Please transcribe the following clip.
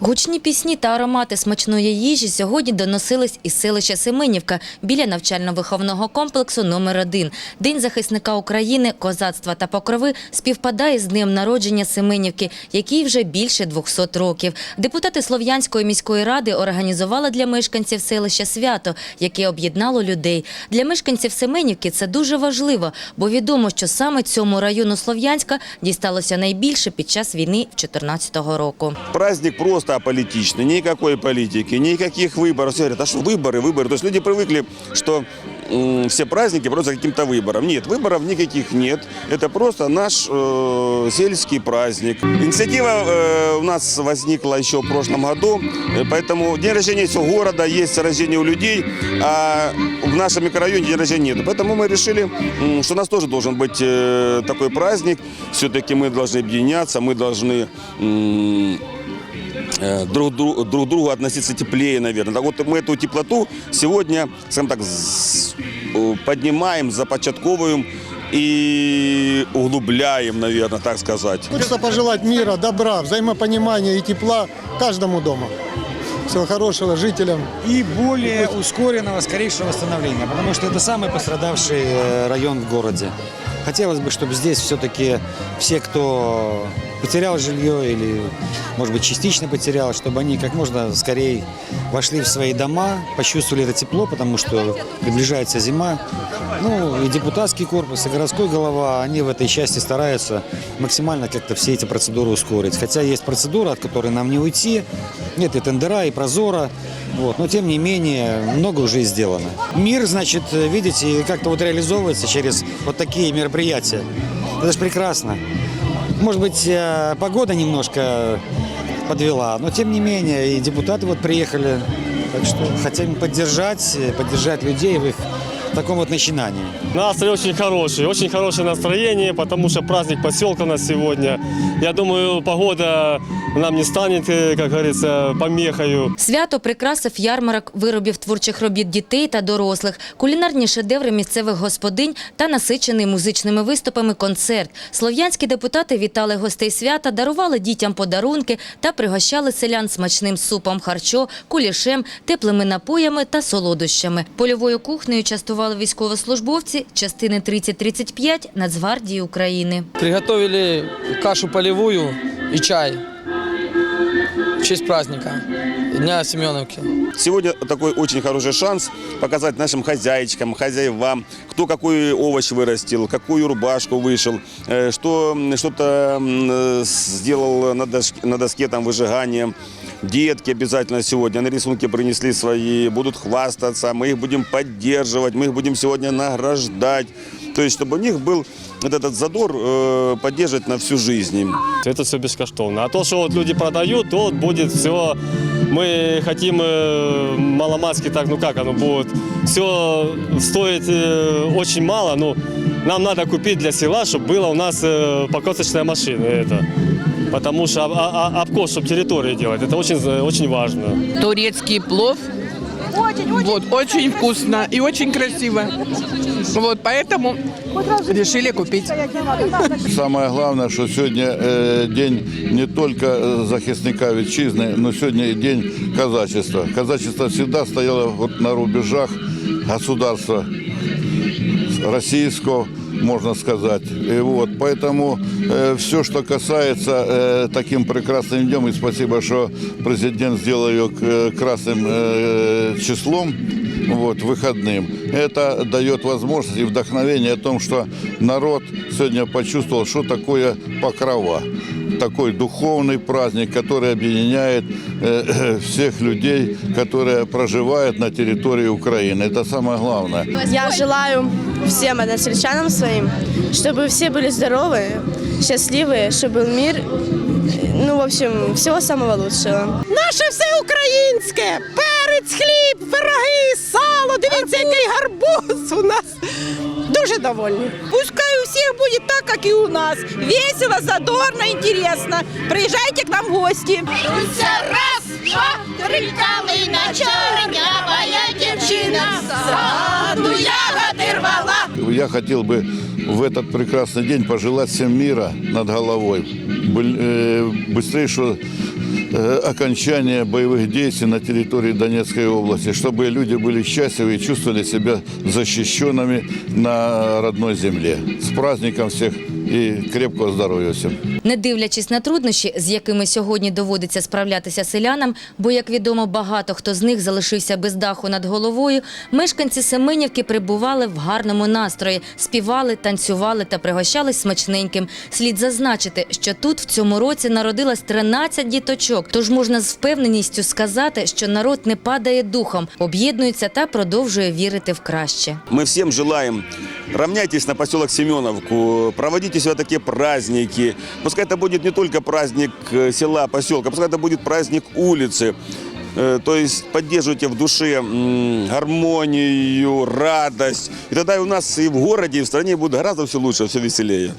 Гучні пісні та аромати смачної їжі сьогодні доносились із селища Семенівка біля навчально-виховного комплексу номер 1 День захисника України, козацтва та покрови співпадає з днем народження Семенівки, який вже більше 200 років. Депутати Слов'янської міської ради організували для мешканців селища свято, яке об'єднало людей. Для мешканців Семенівки це дуже важливо, бо відомо, що саме цьому району Слов'янська дісталося найбільше під час війни 2014 року. Праздник просто аполитичный, никакой политики, никаких выборов. Все говорят, а что выборы, выборы? То есть люди привыкли, что все праздники просто каким-то выбором. Нет, выборов никаких нет. Это просто наш э, сельский праздник. Инициатива э, у нас возникла еще в прошлом году, э, поэтому день рождения есть города, есть рождение у людей, а в нашем микрорайоне день рождения нет. Поэтому мы решили, что у нас тоже должен быть э, такой праздник. Все-таки мы должны объединяться, мы должны э, друг, друг, друг к другу относиться теплее, наверное. Так вот мы эту теплоту сегодня, скажем так, э, поднимаем, започатковываем и углубляем, наверное, так сказать. Хочется пожелать мира, добра, взаимопонимания и тепла каждому дому. Всего хорошего жителям. и более ускоренного, скорейшего восстановления, потому что это самый пострадавший э, район в городе. Хотелось бы, чтобы здесь все-таки все, кто потерял жилье или, может быть, частично потерял, чтобы они как можно скорее вошли в свои дома, почувствовали это тепло, потому что приближается зима. Ну, и депутатский корпус, и городской голова, они в этой части стараются максимально как-то все эти процедуры ускорить. Хотя есть процедура, от которой нам не уйти. Нет и тендера, и прозора. Вот. Но, тем не менее, много уже сделано. Мир, значит, видите, как-то вот реализовывается через вот такие мероприятия. Это же прекрасно. Может быть, э, погода немножко подвела, но, тем не менее, и депутаты вот приехали. Так что хотим поддержать, э, поддержать людей в их таком вот начинании. Настрой очень хороший, очень хорошее настроение, потому что праздник поселка у нас сегодня. Я думаю, погода нам не станет, э, как говорится, помехою. Свято прикрасив ярмарок виробів творчих робіт дітей та дорослих, кулінарні шедеври місцевих господинь та насичений музичними виступами концерт. Слов'янські депутати вітали гостей свята, дарували дітям подарунки та пригощали селян смачним супом харчо, кулішем, теплими напоями та солодощами. Польовою кухнею частували військовослужбовці частини 30-35 Нацгвардії України. Приготовили кашу полевую и чай честь праздника Дня Семеновки. Сегодня такой очень хороший шанс показать нашим хозяйчикам, хозяевам, кто какой овощ вырастил, какую рубашку вышел, э, что что-то э, сделал на доске, на доске там выжигания. Детки обязательно сегодня на рисунке принесли свои, будут хвастаться, мы их будем поддерживать, мы их будем сегодня награждать. То есть, чтобы у них был вот этот задор э, поддерживать на всю жизнь. Это все бескоштовно. А то, что вот люди продают, то вот будет все. Мы хотим э, маломатски так, ну как оно будет. Все стоит э, очень мало, но нам надо купить для села, чтобы была у нас э, покосочная машина. Это. Потому что об- а- а- обкос, чтобы территории делать, это очень, очень важно. турецкий плов. вот, очень вкусно и очень красиво. Вот, поэтому решили купить. Самое главное, що сьогодні е, день не тільки е, захисника вітчизни, але сьогодні і день казачества. Казачество завжди стояло от на рубежах государства российского, можно сказать. И вот, поэтому э, все, что касается э, таким прекрасным днем, и спасибо, что президент сделал ее э, красным э, числом, вот, выходным. Это дает возможность и вдохновение о том, что народ сегодня почувствовал, что такое покрова Такой духовный праздник, который объединяет э, всех людей, которые проживают на территории Украины. Это самое главное. Я желаю всем односельчанам своим, чтобы все были здоровы, счастливые, чтобы был мир. Ну, в общем, всего самого лучшего. Наше все українське! Перець, хліб, пироги, сало. Дивіться, який гарбуз у нас. Дуже довольні. Пускай у всіх буде так, як і у нас. Весело, задорно, інтересно. Приїжджайте к нам в гості. раз, два, три калина, чорнявая дівчина, саду ягоди рвала. Я хотел бы в этот прекрасный день пожелать всем мира над головой, Быль- э, быстрейшего э, окончания боевых действий на территории Донецкой области, чтобы люди были счастливы и чувствовали себя защищенными на родной земле. С праздником всех и крепкого здоровья всем. Не дивлячись на труднощі, з якими сьогодні доводиться справлятися селянам, бо, як відомо, багато хто з них залишився без даху над головою, мешканці Семенівки прибували в гарному настрої, співали, танцювали та пригощались смачненьким. Слід зазначити, що тут в цьому році народилось 13 діточок, тож можна з впевненістю сказати, що народ не падає духом, об'єднується та продовжує вірити в краще. Мы всем желаем, равняйтесь на поселок Семеновку, проводите себя такие праздники. Пускай это будет не только праздник э, села, поселка, пускай это будет праздник улицы. Э, То есть поддерживайте в душе гармонию, радость. И тогда и у нас и в городе, и в стране будет гораздо все лучше, все веселее.